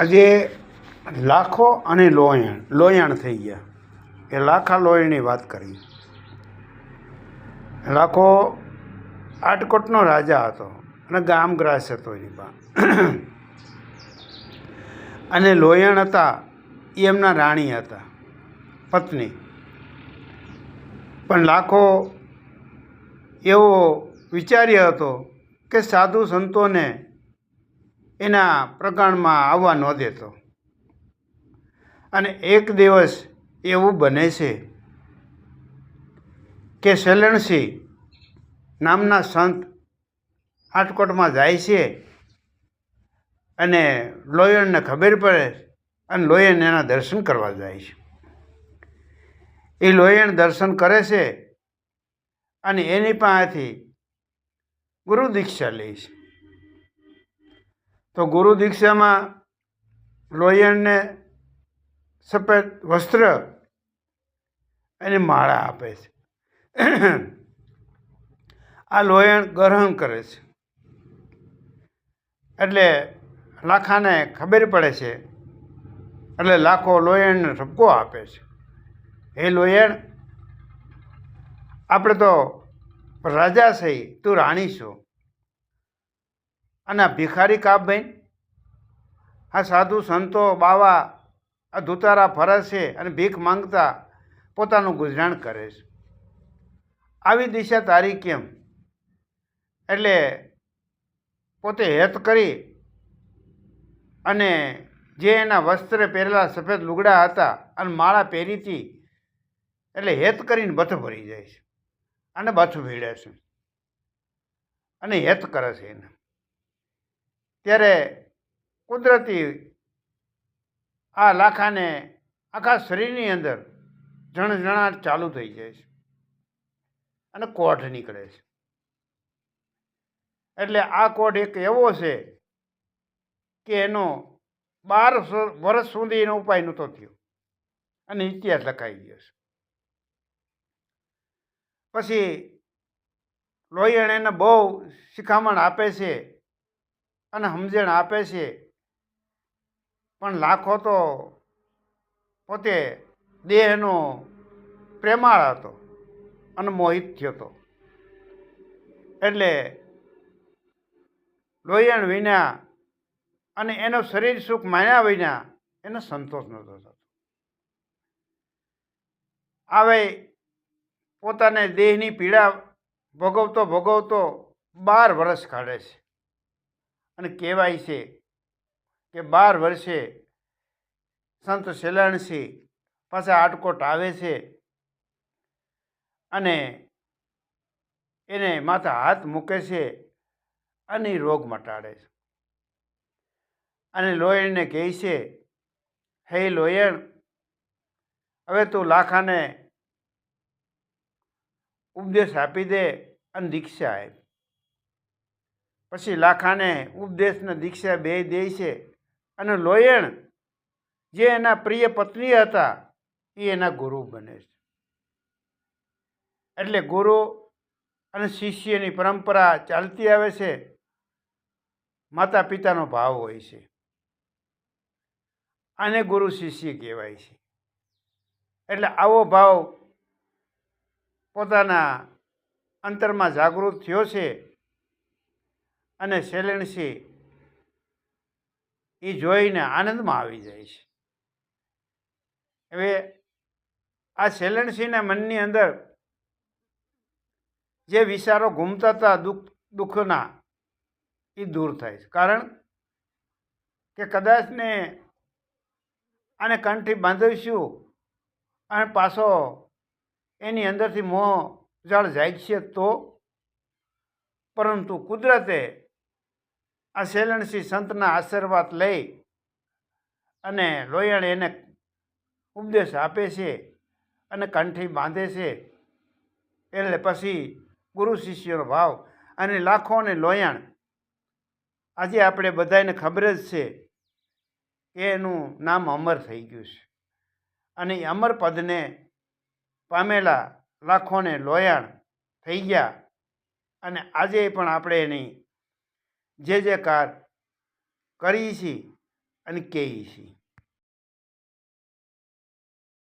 આજે લાખો અને લોયણ, લોયાણ થઈ ગયા. એ લાખા લોયણની વાત કરી. લાખો આટકોટનો રાજા હતો અને ગામગ્રાસ હતો એની પાસે અને લોયણ હતા એ એમના રાણી હતા, પત્ની. પણ લાખો એવો વિચાર્યો હતો કે સાધુ સંતોને એના પ્રકારમાં આવવા ન દેતો. અને એક દિવસ એવું બને છે કે શેલણસિંહ નામના સંત હાટકોટમાં જાય છે અને લોયણને ખબર પડે અને લોયણ એના દર્શન કરવા જાય છે. એ લોયણ દર્શન કરે છે અને એની પાસેથી ગુરુ દીક્ષા લે છે. તો ગુરુ દીક્ષામાં લોયણને સફેદ વસ્ત્ર અને માળા આપે છે. આ લોયણ ગ્રહણ કરે છે. એટલે લાખાને ખબર પડે છે. એટલે લાખો લોયણને ઠપકો આપે છે. હે લોયણ આપણે તો રાજા છે તું રાણી છો. અને ભિખારી કાપભાઈ આ સાધુ સંતો, બાવા, આ ધુતારા ફરે છે અને ભીખ માંગતા પોતાનું ગુજરાન કરે છે. આવી દિશા તારી કેમ? એટલે પોતે હેત કરી અને જે એના વસ્ત્રે પહેરેલા સફેદ લુગડા હતા અને માળા પહેરીતી, એટલે હેત કરીને બથ ભરી જાય છે અને બથ ભીડે છે. અને હેત કરે છે એને. ત્યારે કુદરતી આ લાખાને આખા શરીરની અંદર જણજણાટ ચાલુ થઈ જાય છે અને કોઠ નીકળે છે. એટલે આ કોઠ એક એવો છે કે એનો બાર વર્ષ સુધી એનો ઉપાય નહોતો થયો અને ઇતિહાસ લખાઈ ગયો છે. પછી લોહીણ એને બહુ શિખામણ આપે છે અને સમજણ આપે છે. પણ લાખો તો પોતે દેહનો પ્રેમાળ હતો અને મોહિત થયો હતો. એટલે લોહીણ વિના અને એનો શરીર સુખ માન્યા વિના એને સંતોષ નહોતો થતો. આવે પોતાને દેહની પીડા ભોગવતો ભોગવતો બાર વર્ષ કાઢે છે. અને કહેવાય છે કે બાર વર્ષે સંત શેલાણસિંહ પાસે આટકોટ આવે છે અને એને માથા હાથ મૂકે છે અને રોગ મટાડે છે. અને લોયણને કહે છે, હે લોયણ હવે તું લાખાને ઉપદેશ આપી દે અને દીક્ષા આપ. પછી લાખાને ઉપદેશને દીક્ષા બે દે છે. અને લોયણ, જે એના પ્રિય પત્ની હતા, એ એના ગુરુ બને છે. એટલે ગુરુ અને શિષ્યની પરંપરા ચાલતી આવે છે. માતા પિતાનો ભાવ હોય છે. આને ગુરુ શિષ્ય કહેવાય છે. એટલે આવો ભાવ પોતાના અંતરમાં જાગૃત થયો છે. અને શૈલેણસિંહ એ જોઈને આનંદમાં આવી જાય છે. હવે આ શૈલેણસિંહના મનની અંદર જે વિચારો ઘૂમતા હતા દુઃખ, દુઃખના એ દૂર થાય છે. કારણ કે કદાચને આને કંઠી બાંધીશું અને પાછો એની અંદરથી મોહ જળ છે તો? પરંતુ કુદરતે આ શેલણસિંહ સંતના આશીર્વાદ લઈ અને લોયણ એને ઉપદેશ આપે છે અને કંઠી બાંધે છે. એટલે પછી ગુરુ શિષ્યનો ભાવ અને લાખો અને લોયાણ. આજે આપણે બધાને ખબર જ છે કે એનું નામ અમર થઈ ગયું છે. અને એ અમર પદને પામેલા લાખોને લોયાણ થઈ ગયા. અને આજે પણ આપણે એની જે જે કાર કરી છીએ અને કહીએ છીએ